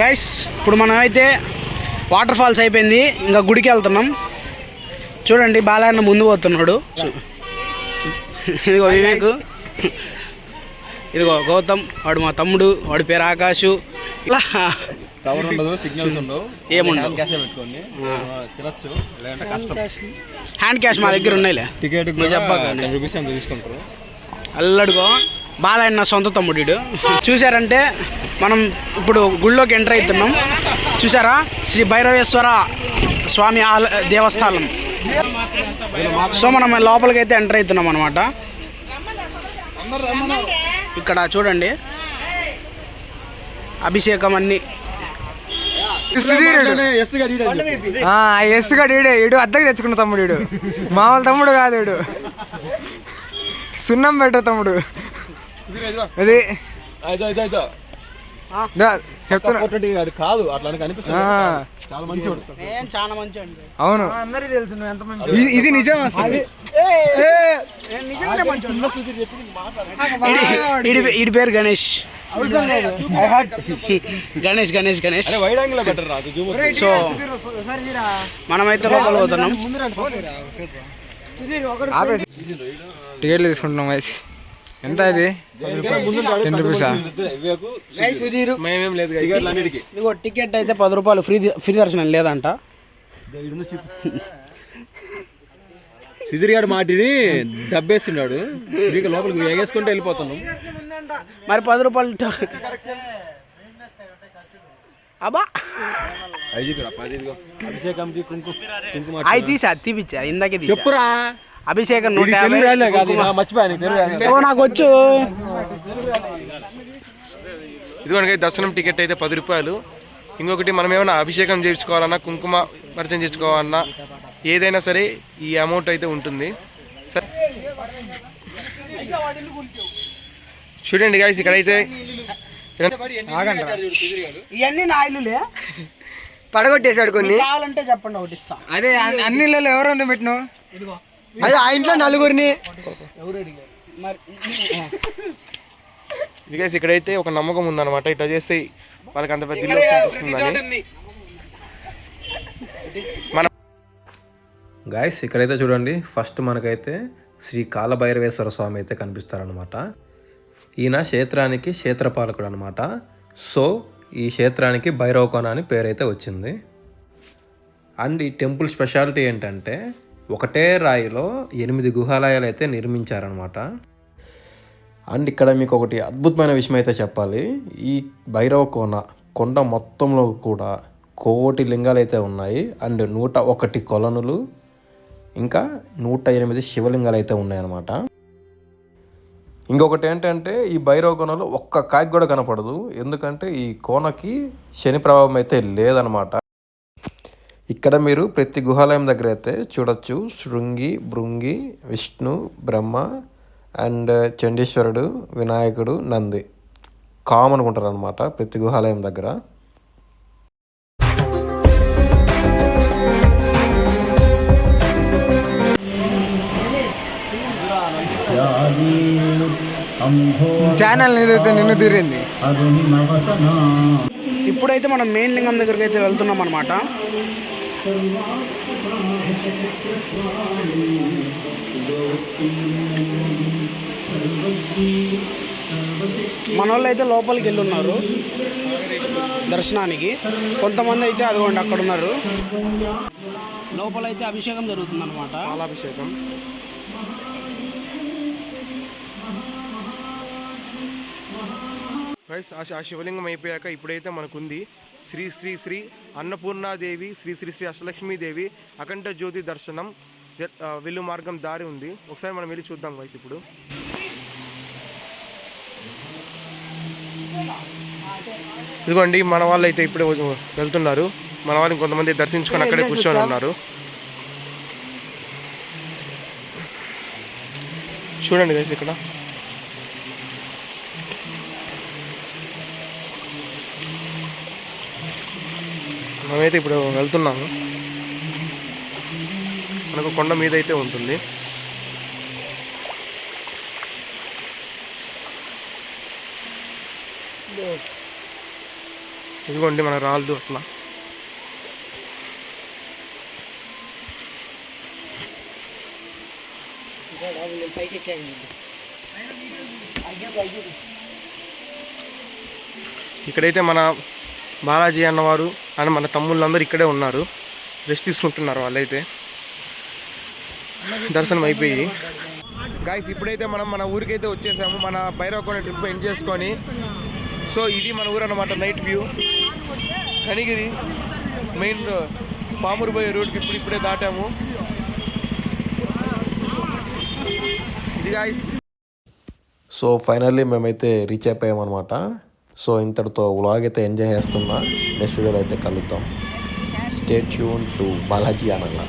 Guys ఇప్పుడు మనం అయితే వాటర్ ఫాల్స్ అయిపోయింది. ఇంకా గుడికి వెళ్తున్నాం. చూడండి బాలన్న ముందు పోతున్నాడు. ఇదిగో వివేక్. ఇదిగో గౌతమ్ వాడు మా తమ్ముడు వాడి పేరు ఆకాశు. ఇలా. టవర్ ఉండదు సిగ్నల్స్ ఉండవు. ఏముండవు. క్యాష్ పెట్టుకోండి. తినచ్చు లేదంటే కష్టం. హ్యాండ్ క్యాష్ మా దగ్గర ఉన్నాయిలే. టికెట్ చెప్పాక రూపీస్ ఎంత తీసుకుంటారు. అల్లడుగో బాలయ్య నా సొంత తమ్ముడు చూసారంటే చూశారంటే మనం ఇప్పుడు గుళ్ళోకి ఎంటర్ అవుతున్నాం. చూసారా శ్రీ భైరవేశ్వర స్వామి ఆల దేవస్థానం. సో మనం లోపలికి అయితే ఎంటర్ అవుతున్నాం అనమాట ఇక్కడ చూడండి. అభిషేకం అన్ని. ఎస్ ఎస్ గడు ఈడు. ఈడు అద్దెకి తెచ్చుకున్న తమ్ముడు ఈడు. మామూలు తమ్ముడు కాదు ఈడు. సున్నం పెట్ట తమ్ముడు. అది దా, చెప్తున్నా. అది కాదు అట్లా కనిపిస్తుంది. చాలా మంచివాడు ఏం చాలా మంచి అండి అవును అందరికి తెలుసు నువ్వు ఎంత మంచి ఇది- ఇది నిజం అసలు. ఇడి పేరు గణేష్. గణేష్ గణేష్ గణేష్. సో మనమైతే లోపల పోతున్నాం. టికెట్లు తీసుకుంటున్నాం గైస్ ఎంత ఇది టెన్ రూపీసా? ఇదిగో టికెట్ అయితే పది రూపాయలు. ఫ్రీ ఫ్రీ దర్శనం లేదంట. సిదిరిగాడు మాటిని దబ్బేస్తున్నాడు. ఫ్రీగా లోపలికి ఎగేసుకుంటూ వెళ్ళిపోతున్నాం. మరి పది రూపాయలు అబ్బా! అవి తీసా తీపిచ్చా ఇందాకే చెప్పురా. అభిషేకం నూట యాభై. నీకు వచ్చు. దర్శనం టికెట్ అయితే పది రూపాయలు. ఇంకొకటి మనం ఏమైనా అభిషేకం చేయించుకోవాలన్నా కుంకుమ పరిచయం చేయించుకోవాలన్నా ఏదైనా సరే ఈ అమౌంట్ అయితే ఉంటుంది. సరే చూడండి గాయస్ ఇక్కడైతే ఇవన్నీ నా ఇల్లులే. పడగొట్టేశాడు కొన్ని. కావాలంటే చెప్పండి ఒకటి అదే అన్ని- ఇళ్ళలో ఎవరు పెట్టినావు? అదే ఆ ఇంట్లో నలుగురిని. మరి ఇది guys ఇక్కడైతే ఒక నమ్మకం ఉందన్నమాట. ఇట్లా చేస్తే వాళ్ళకి అంత పెద్ద ఇల్లు వస్తుందని మన గాయస్ ఇక్కడైతే చూడండి. ఫస్ట్ మనకైతే శ్రీ కాలభైరవేశ్వర స్వామి అయితే కనిపిస్తారనమాట ఈయన క్షేత్రానికి క్షేత్రపాలకుడు అనమాట సో ఈ క్షేత్రానికి భైరవకోన అని పేరైతే వచ్చింది. అండ్ ఈ టెంపుల్ స్పెషాలిటీ ఏంటంటే ఒకటే రాయిలో ఎనిమిది గుహాలయాలు అయితే నిర్మించారనమాట అండ్ ఇక్కడ మీకు ఒకటి అద్భుతమైన విషయం అయితే చెప్పాలి. ఈ భైరవ కోన కొండ మొత్తంలో కూడా కోటి లింగాలు అయితే ఉన్నాయి. అండ్ నూట ఒకటి కొలనులు ఇంకా నూట ఎనిమిది శివలింగాలు అయితే ఉన్నాయన్నమాట. ఇంకొకటి ఏంటంటే ఈ భైరవ కోనలో ఒక్క కాకి కూడా కనపడదు. ఎందుకంటే ఈ కోనకి శని ప్రభావం అయితే లేదనమాట ఇక్కడ మీరు ప్రతి గుహాలయం దగ్గర అయితే చూడొచ్చు. శృంగి భృంగి విష్ణు బ్రహ్మ అండ్ చండీశ్వరుడు వినాయకుడు నంది. కామన్ ఉంటారు అనమాట ప్రతి గుహాలయం దగ్గర. ఛానల్ ఏదైతే నిన్ను తీరింది. ఇప్పుడైతే మనం మెయిన్ లింగం దగ్గరికి అయితే వెళ్తున్నాం అనమాట మన వాళ్ళు అయితే లోపలికి వెళ్ళి ఉన్నారు దర్శనానికి. కొంతమంది అయితే అదిగోండి అక్కడ ఉన్నారు లోపలైతే అభిషేకం జరుగుతుంది అనమాట పాలాభిషేకం గైస్ ఆ శివలింగం అయిపోయాక ఇప్పుడైతే మనకుంది శ్రీ శ్రీ శ్రీ అన్నపూర్ణాదేవి శ్రీ శ్రీ శ్రీ అష్టలక్ష్మీదేవి అఖండ జ్యోతి దర్శనం వెళ్ళు మార్గం దారి ఉంది. ఒకసారి మనం వెళ్ళి చూద్దాం గైస్ ఇప్పుడు. ఇదిగోండి మన వాళ్ళు అయితే ఇప్పుడే వెళ్తున్నారు. మన వాళ్ళు కొంతమంది దర్శించుకొని అక్కడే కూర్చొని ఉన్నారు. చూడండి గైస్ ఇక్కడ. మేమైతే ఇప్పుడు వెళ్తున్నాము. మనకు కొండ మీద అయితే ఉంటుంది. ఇదిగోండి మన రాళ్ళు అట్లా. ఇక్కడైతే మన బాలాజీ అన్నవారు అని మన తమ్ముళ్ళందరూ ఇక్కడే ఉన్నారు. రెస్ట్ తీసుకుంటున్నారు వాళ్ళైతే. దర్శనం అయిపోయి. గాయస్ ఇప్పుడైతే మనం మన ఊరికైతే వచ్చేసాము. మన భైరవకోన ట్రిప్ ఎండ్ చేసుకొని. సో ఇది మన ఊరు అన్నమాట night view Kanigiri main Pamuru పోయే రోడ్కి ఇప్పుడు ఇప్పుడే దాటాము. ఇది గాయస్ సో ఫైనల్లీ మేమైతే రీచ్ అయిపోయామన్నమాట. సో ఇంతటితో వ్లాగ్ అయితే ఎంజాయ్ చేస్తున్నా. నెక్స్ట్ వీడియోలో అయితే కలుద్దాం. స్టే ట్యూన్ టు బాలాజీ అనగా